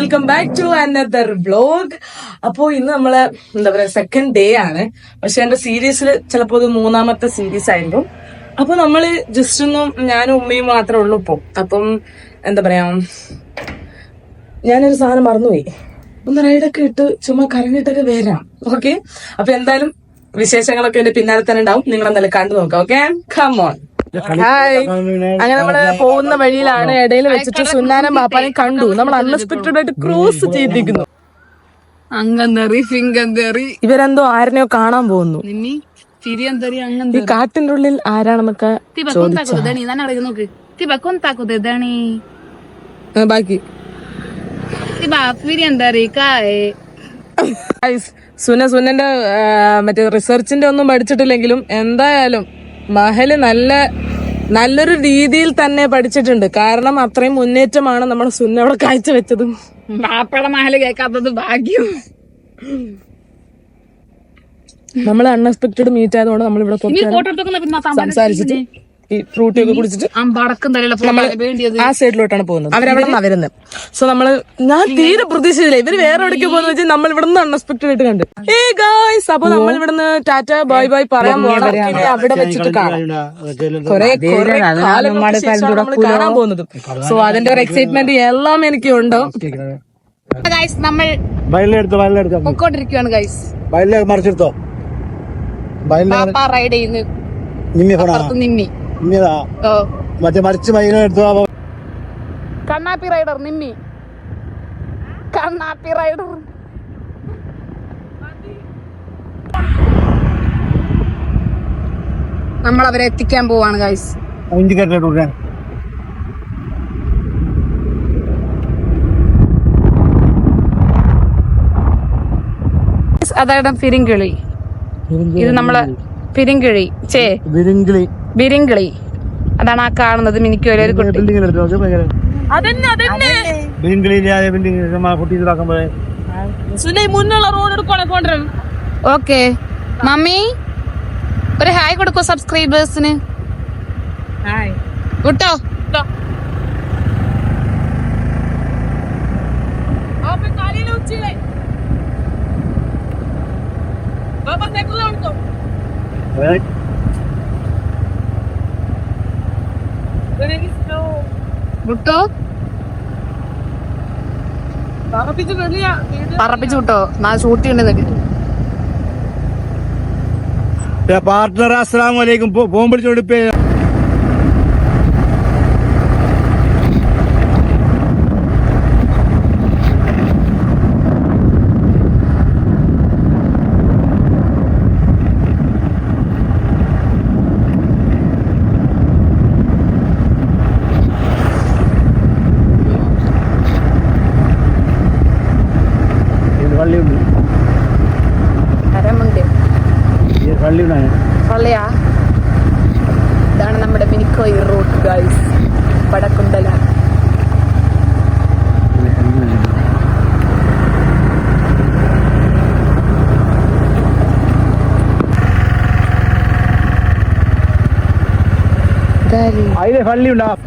Welcome back to another vlog അപ്പോ ഇന്ന് നമ്മൾ എന്താ പറയാ സെക്കൻഡ് ഡേ ആണ്. പക്ഷെ എന്റെ സീരീസിൽ ചിലപ്പോ ഇത് മൂന്നാമത്തെ സീരീസ് ആയിരുന്നു അപ്പൊ നമ്മൾ ജസ്റ്റ് ഒന്നും ഞാനും ഉമ്മയും മാത്രമേ ഉള്ളൂ ഇപ്പൊ. അപ്പം എന്താ പറയാ ഞാനൊരു സാധനം മറന്നുപോയി. ഒന്ന് റൈഡൊക്കെ ഇട്ട് ചുമ്മാ കരഞ്ഞിട്ടൊക്കെ വരാം. ഓക്കെ അപ്പൊ എന്തായാലും വിശേഷങ്ങളൊക്കെ എന്റെ പിന്നാലെ തന്നെ ഉണ്ടാവും. നിങ്ങൾ എന്തായാലും കണ്ടു നോക്കാം. Okay come on hi. അങ്ങനെ നമ്മൾ പോകുന്ന വഴിയിലാണ് ഇടയിൽ വെച്ചിട്ട് സുന്നാനം പാപ്പാനെ കണ്ടു. നമ്മൾ അൺഎക്സ്പെക്ടഡ് ആയിട്ട് ക്രോസ് ചെയ്തിരിക്കുന്നു. അങ്ങന്തറി ഫിംഗന്തേറി. ഇവരെന്തോ ആരനെയോ കാണാൻ പോകുന്നു. ഈ കാട്ടിന്റെ ഉള്ളിൽ ആരാണെന്നൊക്കെ ബാക്കി. സുന സുനന്റെ മറ്റേ റിസർച്ചിന്റെ ഒന്നും പഠിച്ചിട്ടില്ലെങ്കിലും എന്തായാലും മഹൽ നല്ല നല്ലൊരു രീതിയിൽ തന്നെ പഠിച്ചിട്ടുണ്ട്. കാരണം അത്രയും മുന്നേറ്റമാണ് നമ്മുടെ സുന്ന അവിടെ കാഴ്ചവെച്ചത്. ബാപ്പയുടെ മഹൽ കേൾക്കാത്തത് ഭാഗ്യം. നമ്മൾ അൺഎക്സ്പെക്ടഡ് മീറ്റ് ആയതുകൊണ്ട് നമ്മൾ ഇവിടെ സംസാരിച്ചിട്ട് ഈ ഫ്രൂട്ടി ഒക്കെ കുടിച്ചിട്ട് ആ സൈഡിലോട്ടാണ് പോകുന്നത്. അവരവിടെ നിന്നാ വരുന്നത് സോ നമ്മൾ ഞാൻ തീരെ പ്രതീക്ഷിച്ചില്ല. ഇവർ വേറെ എവിടേക്ക് പോകുന്ന വെച്ചാൽ നമ്മൾ ഇവിടെ നിന്ന് അൺഎക്സ്പെക്ടഡ് ആയിട്ട് കണ്ട്. ഏ ഗായ്സ് അപ്പൊ നമ്മൾ ഇവിടുന്ന് ടാറ്റ ബൈ ബൈ പറയാൻ പോകണം അവിടെ വെച്ചിട്ട് കാണാം. കുറെ കുറെ കാണാൻ പോകുന്നത്. സോ അതിന്റെ ഒരു എക്സൈറ്റ്മെന്റ് എല്ലാം എനിക്ക് ഉണ്ടോ ഗൈസ് നമ്മൾ പൊക്കോണ്ടിരിക്കുകയാണ് ഗൈസ് മറിച്ചെടുത്തോ? റൈഡ് ചെയ്യുന്നു. നിമ്മി നിമ്മി. മറ്റേ മരിച്ച ബയലെടുത്തോ എടുത്തു കണ്ണാപ്പി റൈഡർ നിന്നി. കണ്ണാപ്പി റൈഡർ. നമ്മൾ അവരെ എത്തിക്കാൻ പോവാണ് ഗൈസ് ഇൻഡിക്കേറ്റർ കൊടുക്കാൻ. അതായത് ഫിരിങ്കിളി. ഇത് നമ്മൾ ഫിരിങ്കിളി. ചേ ബിരിങ്കിളി ബിരിങ്കിളി അതാണ് ആ കാണുന്നത് മിനിക്ക് ഒരു കുട്ടി. ഓക്കെ. മമ്മി ഒരു ഹായ് കൊടുക്കോ സബ്സ്ക്രൈബേഴ്സിന്. വിട്ടോ? വിട്ടോ പറപ്പിച്ചു വിട്ടോ നാ ഷൂട്ട് ചെയ്യണ്ടെന്നൊക്കെ പാർട്ട്ണർ അസ്സാം വലൈക്കും ഫോൺ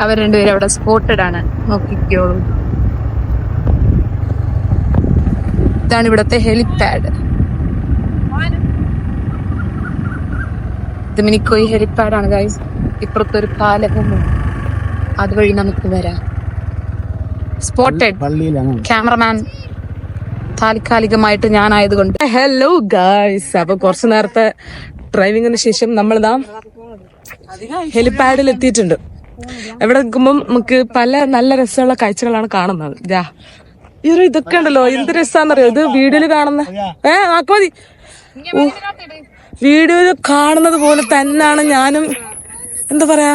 അവർ രണ്ടുപേരും അവിടെ സ്പോട്ടഡ് ആണ്. നോക്കിക്കോളൂ. ഇതാണ് ഇവിടത്തെ ഹെലിപാഡ് ദമിനിക്കോയി ഹെലിപാഡാണ് ഹെലിപാഡ് ആണ് ഗൈസ് ഇപ്പുറത്തൊരു പാലകം അതുവഴി നമുക്ക് വരാം. സ്പോട്ടഡ് പള്ളിയിലാണ്. ക്യാമറമാൻ താൽക്കാലികമായിട്ട് ഞാനായതുകൊണ്ട്. ഹലോ ഗായ്സ് അപ്പൊ കുറച്ചു നേരത്തെ ഡ്രൈവിങ്ങിന് ശേഷം നമ്മളിതാ ഹെലിപാഡിൽ എത്തിയിട്ടുണ്ട്. എവിടെ നിൽക്കുമ്പോൾ നമുക്ക് പല നല്ല രസമുള്ള കാഴ്ചകളാണ് കാണുന്നത്. ഇതാ ഈ ഒരു ഇതൊക്കെ ഉണ്ടല്ലോ എന്ത് രസാന്നറിയോ? ഇത് വീഡിയോയിൽ കാണുന്ന ഏ ആക്ക് മതി. വീഡിയോയിൽ കാണുന്നത് പോലെ തന്നെയാണ് ഞാനും. എന്താ പറയാ?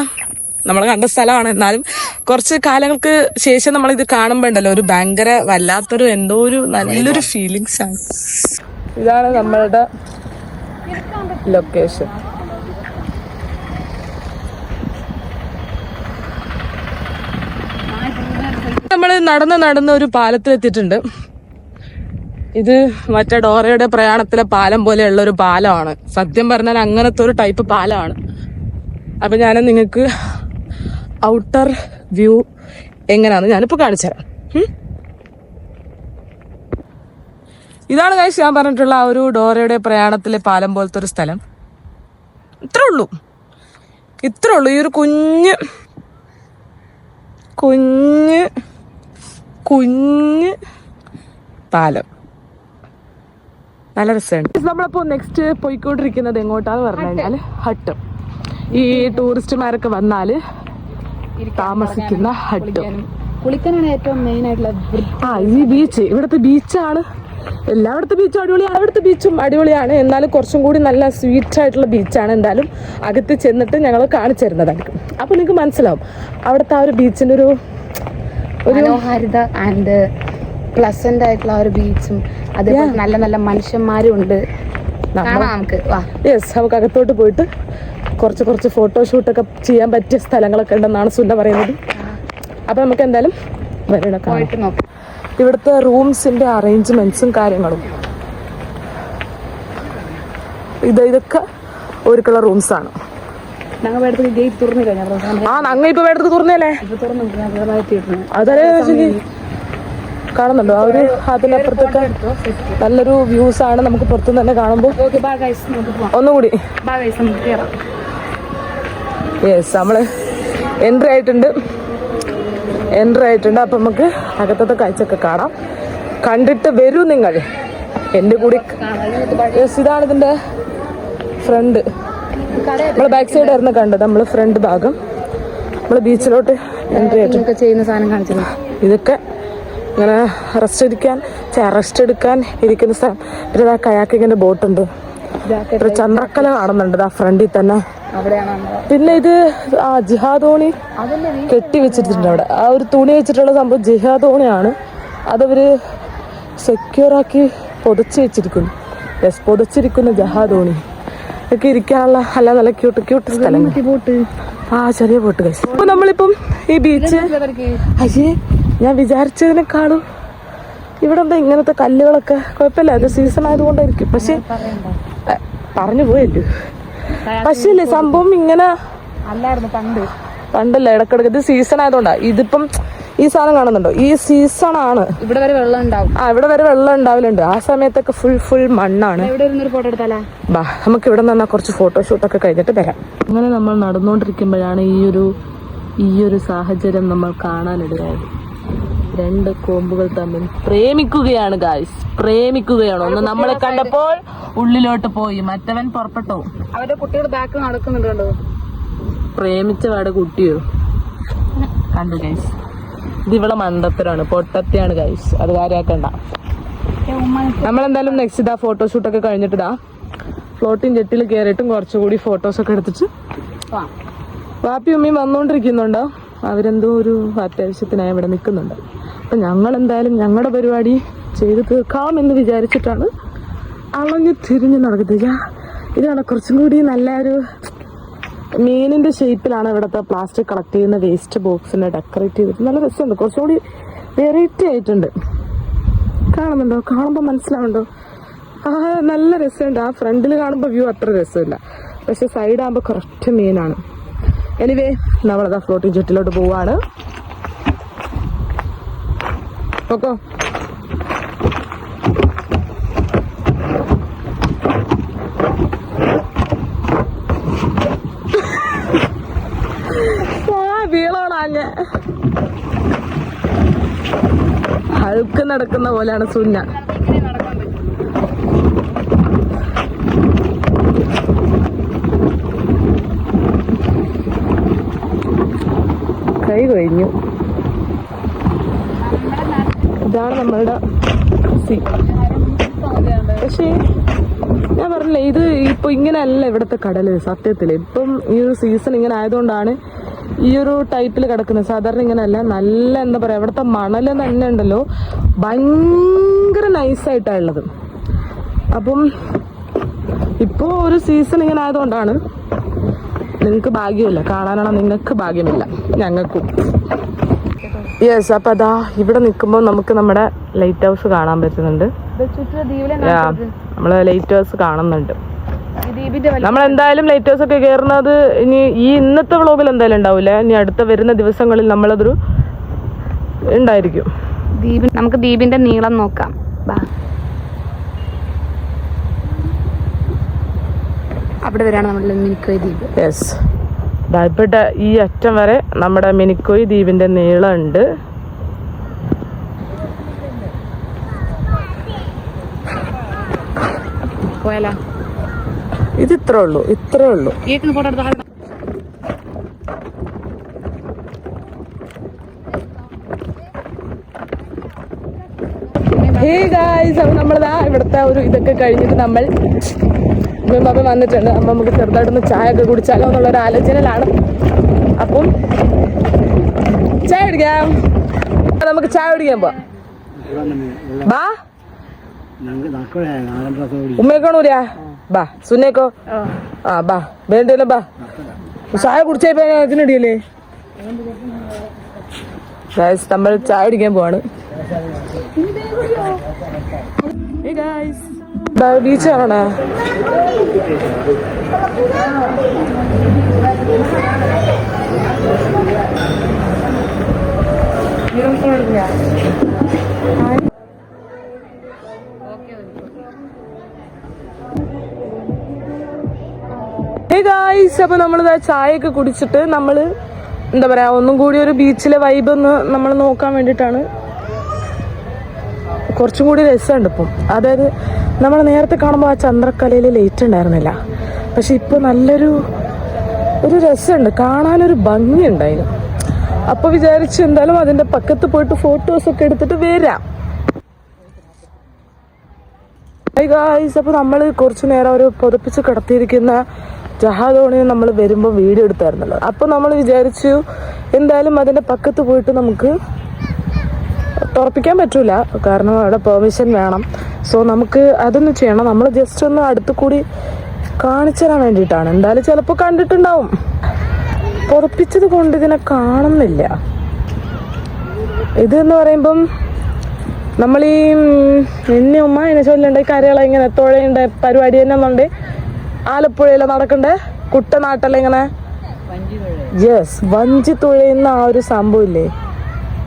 നമ്മൾ കണ്ട സ്ഥലമാണ്. എന്നാലും കുറച്ച് കാലങ്ങൾക്ക് ശേഷം നമ്മൾ ഇത് കാണുമ്പോ ഉണ്ടല്ലോ ഒരു ഭയങ്കര വല്ലാത്തൊരു എന്തോ ഒരു നല്ലൊരു ഫീലിങ്സ് ആണ്. ഇതാണ് നമ്മളുടെ ലൊക്കേഷൻ നമ്മൾ നടന്ന് നടന്ന് ഒരു പാലത്തിലെത്തിയിട്ടുണ്ട്. ഇത് മറ്റേ ഡോറയുടെ പ്രയാണത്തിലെ പാലം പോലെയുള്ള ഒരു പാലമാണ്. സത്യം പറഞ്ഞാൽ അങ്ങനത്തെ ഒരു ടൈപ്പ് പാലമാണ് അപ്പം ഞാൻ നിങ്ങൾക്ക് ഔട്ടർ വ്യൂ എങ്ങനെയാണെന്ന് ഞാനിപ്പോൾ കാണിച്ചു തരാം. ഇതാണ് കഴിച്ച് ഞാൻ പറഞ്ഞിട്ടുള്ള ആ ഒരു ഡോറയുടെ പ്രയാണത്തിലെ പാലം പോലത്തെ ഒരു സ്ഥലം. ഇത്രേ ഉള്ളൂ. ഇത്രേ ഉള്ളൂ. ഈ ഒരു കുഞ്ഞ് കുഞ്ഞ് കുഞ്ഞ് താലം നല്ല രസമുണ്ട്. നമ്മളപ്പോ നെക്സ്റ്റ് പോയിക്കൊണ്ടിരിക്കുന്നത് എങ്ങോട്ടാന്ന് പറഞ്ഞു കഴിഞ്ഞാൽ ഹട്ട്. ഈ ടൂറിസ്റ്റുമാരൊക്കെ വന്നാൽ താമസിക്കുന്ന ഹട്ട്. കുളിക്കാനാണ് ഏറ്റവും മെയിൻ ആയിട്ടുള്ള ആ ഈ ബീച്ച് ഇവിടുത്തെ ബീച്ചാണ് എല്ലായിടത്തെ ബീച്ചും അടിപൊളിയാണ് അവിടുത്തെ ബീച്ചും അടിപൊളിയാണ്. എന്നാലും കുറച്ചും കൂടി നല്ല സ്വീറ്റ് ആയിട്ടുള്ള ബീച്ചാണ് എന്തായാലും അകത്ത് ചെന്നിട്ട് ഞങ്ങൾ കാണിച്ചു തരുന്നതായിരിക്കും അപ്പോൾ നിങ്ങൾക്ക് മനസ്സിലാവും. അവിടുത്തെ ആ ഒരു ബീച്ചിന്റെ ഒരു മനോഹാരിത ആൻഡ് പ്ലസന്റ് ആയിട്ടുള്ള ഒരു ബീച്ചും അതേപോലെ നല്ല നല്ല മനുഷ്യന്മാരും ഉണ്ട് നമുക്ക്. യെസ് നമുക്ക് അകത്തോട്ട് പോയിട്ട് കുറച്ച് കുറച്ച് ഫോട്ടോഷൂട്ടൊക്കെ ചെയ്യാൻ പറ്റിയ സ്ഥലങ്ങളൊക്കെ ഉണ്ടെന്നാണ് സുന്ദ പറയുന്നത്. അപ്പോൾ നമുക്ക് എന്തായാലും വരണം ഇവിടുത്തെ റൂംസിന്റെ അറേഞ്ച്മെന്റ്സും കാര്യങ്ങളും. ഇത് ഇതൊക്കെ ഒരുക്കുള്ള റൂംസ് ആണ്. ഞങ്ങൾ എടുത്ത് ഗേറ്റ് പ്രധാന ആ നങ്ങ ഇപ്പൊ വേണ്ടത് തുറന്നല്ലേ? ഇപ്പൊ തുറന്നു. ഞാൻ വേറെ എത്തിയിട്ടുണ്ട് അതല്ലേ കാണുന്നുണ്ടോ? ആ ഒരു അതിനപ്പുറത്തൊക്കെ നല്ലൊരു വ്യൂസ് ആണ് നമുക്ക് പുറത്തുനിന്ന് തന്നെ കാണുമ്പോൾ ഒന്നുകൂടി യെസ് നമ്മൾ എൻട്രി ആയിട്ടുണ്ട്. എൻട്രി ആയിട്ടുണ്ട്. അപ്പൊ നമുക്ക് അകത്തത്തെ കാഴ്ചയൊക്കെ കാണാം. കണ്ടിട്ട് വരൂ നിങ്ങൾ. എന്റെ കൂടി യെസ് ഇതാണ് ഇതിന്റെ ഫ്രണ്ട് നമ്മൾ ബാക്ക് സൈഡ് ആയിരുന്നു കണ്ടത്. നമ്മൾ ഫ്രണ്ട് ഭാഗം. നമ്മൾ ബീച്ചിലോട്ട് എൻട്രി ആയിട്ട്. ചെയ്യുന്ന സാധനം കാണിച്ചത് ഇതൊക്കെ ഇങ്ങനെ റെസ്റ്റ് എടുക്കാൻ റെസ്റ്റ് എടുക്കാൻ ഇരിക്കുന്ന സ്ഥലം. പിന്നെ ആ കയാക്കിങ്ങിന്റെ ബോട്ടുണ്ട്. ഒരു ചന്ദ്രക്കല കാണുന്നുണ്ട്. ആ ഫ്രണ്ടിൽ തന്നെ. പിന്നെ ഇത് ആ ജിഹാദോണി കെട്ടി വെച്ചിട്ടുണ്ട് അവിടെ. ആ ഒരു തുണി വെച്ചിട്ടുള്ള സംഭവം ജിഹാദോണിയാണ് അതവര് സെക്യൂർ ആക്കി പൊതിച്ചു വെച്ചിരിക്കുന്നു. യെസ് പൊതിച്ചിരിക്കുന്ന ജഹാദോണി ഒക്കെ ഇരിക്കാനുള്ള അല്ല നല്ല ക്യൂട്ട് ക്യൂട്ട് സ്ഥലം ആ ചെറിയ ബോട്ട് കഴിച്ചു അപ്പൊ നമ്മളിപ്പം ഈ ബീച്ച് അയ്യേ ഞാൻ വിചാരിച്ചതിനെക്കാളും ഇവിടെ എന്താ ഇങ്ങനത്തെ കല്ലുകളൊക്കെ? കുഴപ്പമില്ല അത് സീസൺ ആയതുകൊണ്ടായിരിക്കും. പക്ഷെ പറഞ്ഞു പോയല്ലോ. പക്ഷേ സംഭവം ഇങ്ങനെ പണ്ടല്ല ഇടക്കിടക്ക് ഇത് സീസൺ ആയതുകൊണ്ടാ. ഇതിപ്പം ഈ സാധനം കാണുന്നുണ്ടോ? ഈ സീസൺ ആണ്. ഇവിടെ വരെ വെള്ളം ഉണ്ടാവും. ആ ഇവിടെ വരെ വെള്ളം ഉണ്ടാവില്ലുണ്ട് ആ സമയത്തൊക്കെ ഫുൾ ഫുൾ മണ്ണാണ്. ഫോട്ടോ എടുത്താലാ? ബാ നമുക്ക് ഇവിടെ നിന്ന് കുറച്ച് ഫോട്ടോഷൂട്ടൊക്കെ കഴിഞ്ഞിട്ട് വരാം. അങ്ങനെ നമ്മൾ നടന്നുകൊണ്ടിരിക്കുമ്പോഴാണ് ഈ ഒരു ഈ ഒരു സാഹചര്യം നമ്മൾ കാണാനിടയായത് രണ്ട് കോമ്പുകൾ തമ്മിൽ പ്രേമിക്കുകയാണ് ഗായ്സ് പ്രേമിക്കുകയാണ്. ഒന്ന് നമ്മളെ കണ്ടപ്പോൾ ഉള്ളിലോട്ട് പോയി. മറ്റവൻ പുറപ്പെട്ടോ. അവരുടെ കുട്ടികൾ ബാക്ക് നടക്കുന്നുണ്ട് കണ്ടോ? പ്രേമിച്ച പാട് കുട്ടിയോ? കണ്ടു ഗൈസ് ഇത് ഇവിടെ മണ്ടത്തരാണ്. പൊട്ടത്തിയാണ് ഗൈസ് അത് കാര്യാക്കണ്ട. നമ്മളെന്തായാലും നെക്സ്റ്റ് ഇതാ ഫോട്ടോഷൂട്ടൊക്കെ കഴിഞ്ഞിട്ട് കഴിഞ്ഞിട്ടിതാ ഫ്ലോട്ടിങ് ജെട്ടിൽ കയറിയിട്ടും കുറച്ചുകൂടി ഫോട്ടോസ് ഒക്കെ എടുത്തിട്ട് വാപ്പി ഉമ്മയും വന്നുകൊണ്ടിരിക്കുന്നുണ്ടോ അവരെന്തോ ഒരു അത്യാവശ്യത്തിനായി ഇവിടെ നിൽക്കുന്നുണ്ട് അപ്പം ഞങ്ങൾ എന്തായാലും ഞങ്ങളുടെ പരിപാടി ചെയ്ത് തീർക്കാം എന്ന് വിചാരിച്ചിട്ടാണ് അളഞ്ഞു തിരിഞ്ഞ് നടക്കുന്നത്. ഇതാണ് കുറച്ചും കൂടി നല്ല ഒരു മീനിന്റെ ഷേപ്പിലാണ് ഇവിടുത്തെ പ്ലാസ്റ്റിക് കളക്ട് ചെയ്യുന്ന വേസ്റ്റ് ബോക്സിനെ ഡെക്കറേറ്റ് ചെയ്തിട്ട് നല്ല രസമുണ്ട്. കുറച്ചുകൂടി വെറൈറ്റി ആയിട്ടുണ്ട്. കാണുന്നുണ്ടോ? കാണുമ്പോൾ മനസ്സിലാവുണ്ടോ ആ നല്ല രസമുണ്ട്. ആ ഫ്രണ്ടിൽ കാണുമ്പോൾ വ്യൂ അത്ര രസമില്ല. പക്ഷെ സൈഡ് ആകുമ്പോൾ കറക്റ്റ് മീനാണ്. എനിവേ നമ്മളത് ആ ഫ്ലോട്ടിംഗ് ജെട്ടിലോട്ട് പോവാണ്. ഓക്കോ ആ വീളോടാഞ്ഞ ഹഴുക്ക് നടക്കുന്ന പോലെയാണ് സുന്ന. കൈ കഴിഞ്ഞു. ഇതാണ് നമ്മളുടെ സി. പക്ഷേ ഞാൻ പറഞ്ഞില്ലേ ഇത് ഇപ്പൊ ഇങ്ങനെയല്ല ഇവിടുത്തെ കടൽ സത്യത്തിൽ. ഇപ്പം ഈ ഒരു സീസൺ ഇങ്ങനെ ആയതുകൊണ്ടാണ് ഈ ഒരു ടൈപ്പിൽ കിടക്കുന്നത് സാധാരണ ഇങ്ങനെയല്ല. നല്ല എന്താ പറയാ ഇവിടുത്തെ മണൽ തന്നെ ഉണ്ടല്ലോ. ഭയങ്കര നൈസായിട്ടാണ് ഉള്ളത്. അപ്പം ഇപ്പോ ഒരു സീസൺ ഇങ്ങനെ ആയതുകൊണ്ടാണ് നിങ്ങൾക്ക് ഭാഗ്യമില്ല. കാണാനാണ് നിങ്ങൾക്ക് ഭാഗ്യമില്ല. ഞങ്ങൾക്കും. യെസ് അപ്പൊ അതാ ഇവിടെ നിൽക്കുമ്പോൾ നമുക്ക് നമ്മുടെ ലൈറ്റ് ഹൗസ് കാണാൻ പറ്റുന്നുണ്ട്. നമ്മൾ ലൈറ്റ് ഹൗസ് കാണുന്നുണ്ട്. നമ്മളെന്തായാലും ലൈറ്റേഴ്സ് ഒക്കെ കയറുന്നത് ഇനി ഈ ഇന്നത്തെ വ്ളോഗിൽ എന്തായാലും ഉണ്ടാവില്ല ഇനി അടുത്ത വരുന്ന ദിവസങ്ങളിൽ നമ്മളതൊരു ഉണ്ടായിരിക്കും. ദ്വീപ് നമുക്ക് ദീപിന്റെ നീളം നോക്കാം. അവിടെ വരാണ് നമ്മുടെ മിനിക്കോയ് ദ്വീപ് യെസ് ഇപ്പോഴത്തെ ഈ അറ്റം വരെ നമ്മുടെ മിനിക്കോയ് ദ്വീപിന്റെ ഉണ്ട് പോയാലോ? ഇത് ഇത്രേ ഉള്ളൂ. ഇത്രേ ഉള്ളൂ ഹേ ഗായ്സ് അപ്പൊ നമ്മളിതാ ഇവിടുത്തെ ഒരു ഇതൊക്കെ കഴിഞ്ഞിട്ട് നമ്മൾ ബാബ വന്നിട്ടുണ്ട്. അമ്മ നമുക്ക് ചെറുതായിട്ടൊന്ന് ചായ ഒക്കെ കുടിച്ചാലോ എന്നുള്ള ഒരു ആലോചനയിലാണ്. അപ്പം ചായ കുടിക്കാം. നമുക്ക് ചായ കുടിക്കാൻ പോവാം. ബാ. ഉമ്മയൊക്കെയാണൂരാ ബാ സുന്നേക്കോ ആ. ബാ വേണ്ടല്ലോ ബാ. ചായ കുടിച്ചപ്പോ അതിനടിയല്ലേ ഗായ്സ് നമ്മൾ ചായ കുടിക്കാൻ പോവാണ്. ബീച്ച് ഗായ്സ് അപ്പൊ നമ്മൾ ചായയൊക്കെ കുടിച്ചിട്ട് നമ്മൾ എന്താ പറയാ ഒന്നും കൂടി ഒരു ബീച്ചിലെ വൈബ് ഒന്ന് നമ്മൾ നോക്കാൻ വേണ്ടിയിട്ടാണ്. കുറച്ചും കൂടി രസമുണ്ട് ഇപ്പം. അതായത് നമ്മൾ നേരത്തെ കാണുമ്പോൾ ആ ചന്ദ്രക്കലയിൽ ലേറ്റ് ഉണ്ടായിരുന്നില്ല. പക്ഷെ ഇപ്പൊ നല്ലൊരു ഒരു രസമുണ്ട്. കാണാനൊരു ഭംഗിയുണ്ടായിരുന്നു. അപ്പോൾ അപ്പൊ വിചാരിച്ചു എന്തായാലും അതിന്റെ പക്കത്ത് പോയിട്ട് ഫോട്ടോസ് ഒക്കെ എടുത്തിട്ട് വരാം. ഗായ്സ് അപ്പോൾ നമ്മൾ കുറച്ചു നേരം ഒരു പുതപ്പിച്ച് കിടത്തിയിരിക്കുന്ന ജഹാദോണി നമ്മൾ വരുമ്പോൾ വീഡിയോ എടുത്തായിരുന്നല്ലോ. അപ്പോൾ നമ്മൾ വിചാരിച്ചു എന്തായാലും അതിന്റെ പക്കത്ത് പോയിട്ട് നമുക്ക് തുറപ്പിക്കാൻ പറ്റൂല. കാരണം അവിടെ പെർമിഷൻ വേണം. സോ നമുക്ക് അതൊന്ന് ചെയ്യണം. നമ്മൾ ജസ്റ്റ് ഒന്ന് അടുത്ത് കൂടി കാണിച്ചു തരാൻ വേണ്ടിയിട്ടാണ്. എന്തായാലും ചിലപ്പോൾ കണ്ടിട്ടുണ്ടാവും. പുറപ്പിച്ചത് കൊണ്ട് ഇതിനെ കാണുന്നില്ല. ഇത് എന്ന് പറയുമ്പം നമ്മൾ ഈ എന്നെ ഉമ്മ എന്നെ ചൊല്ലുണ്ടായി കരകളെ ഇങ്ങനെ തുഴയുണ്ട് പരിപാടി തന്നെ എന്നുണ്ട് ആലപ്പുഴയിലെ നടക്കണ്ടേ? കുട്ടനാട്ടല്ലേ ഇങ്ങനെ? യെസ് വഞ്ചി തുഴയുന്ന ആ ഒരു സംഭവം ഇല്ലേ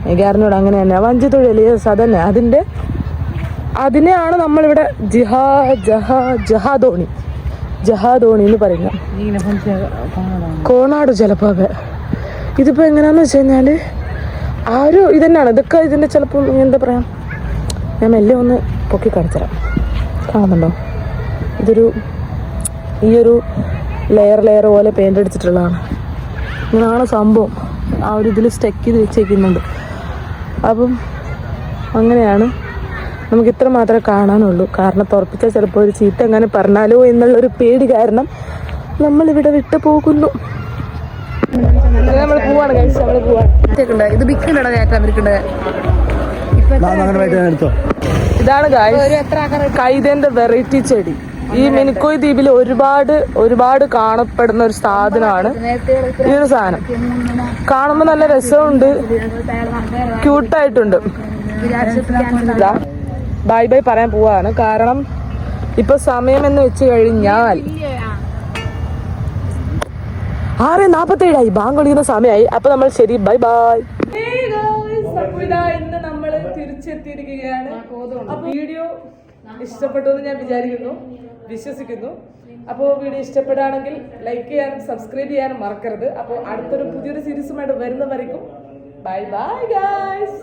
എനിക്ക് അറിഞ്ഞൂടെ അങ്ങനെ തന്നെ വഞ്ചി തുഴയല്ലേ യെസ് അതന്നെ. അതിന്റെ അതിനെയാണ് നമ്മളിവിടെ ജിഹാ ജഹാ ജഹാധോണി. ജഹാധോണി എന്ന് പറയുന്നത്. കോണാട് ജലപാത. ഇതിപ്പോ എങ്ങനെയാന്ന് വെച്ച് കഴിഞ്ഞാൽ ആ ഒരു ഇതന്നെയാണ്. ഇതൊക്കെ ഇതിന്റെ ചിലപ്പോൾ എന്താ പറയാ? ഞാൻ മെല്ലെ ഒന്ന് പൊക്കി കാണിച്ചുതരാം. കാണുന്നുണ്ടോ? ഇതൊരു ഈ ഒരു ലെയർ ലെയർ പോലെ പെയിന്റ് അടിച്ചിട്ടുള്ളതാണ്. ഇങ്ങനെയാണ് സംഭവം. ആ ഒരു ഇതിൽ സ്റ്റക്ക് ചെയ്ത് വെച്ചേക്കുന്നുണ്ട്. അപ്പം അങ്ങനെയാണ് നമുക്ക് ഇത്ര മാത്രമേ കാണാനുള്ളൂ. കാരണം തുറപ്പിച്ചാൽ ചിലപ്പോൾ ഒരു ചീത്ത എങ്ങനെ പറഞ്ഞാലോ എന്നുള്ളൊരു പേടി കാരണം നമ്മളിവിടെ വിട്ടു പോകുന്നു. നമ്മൾ പോവാണ് കഴിച്ച് നമ്മൾ പോവാണ്. ഇത് ബിക്കുണ്ടോ കയറ്റാൻ ഇതാണ് ഗായ്സ് കൈതേന്റെ വെറൈറ്റി ചെടി. ഈ മിനിക്കോയ് ദ്വീപിൽ ഒരുപാട് ഒരുപാട് കാണപ്പെടുന്ന ഒരു സാധനമാണ്. ഈ ഒരു സാധനം. കാണുമ്പോൾ നല്ല രസമുണ്ട്. ക്യൂട്ടായിട്ടുണ്ട്. ബൈ ബൈ പറയാൻ പോവാണ്. കാരണം ഇപ്പൊ സമയം എന്ന് വെച്ച് കഴിഞ്ഞാൽ ആറ് നാപ്പത്തേഴായി. ബാങ്ക് വിളിക്കുന്ന സമയമായി. അപ്പൊ നമ്മൾ ശരി ബൈ ബൈ. ഇന്ന് നമ്മൾ തിരിച്ചെത്തിയിരിക്കുകയാണ്. വീഡിയോ ഇഷ്ടപ്പെട്ടു എന്ന് ഞാൻ വിചാരിക്കുന്നു. വിശ്വസിക്കുന്നു. അപ്പോൾ വീഡിയോ ഇഷ്ടപ്പെടുകയാണെങ്കിൽ ലൈക്ക് ചെയ്യാനും സബ്സ്ക്രൈബ് ചെയ്യാനും മറക്കരുത്. അപ്പോൾ അടുത്തൊരു പുതിയൊരു സീരീസുമായിട്ട് വരുന്നവരേക്കും ബൈ ബൈ ഗായ്സ്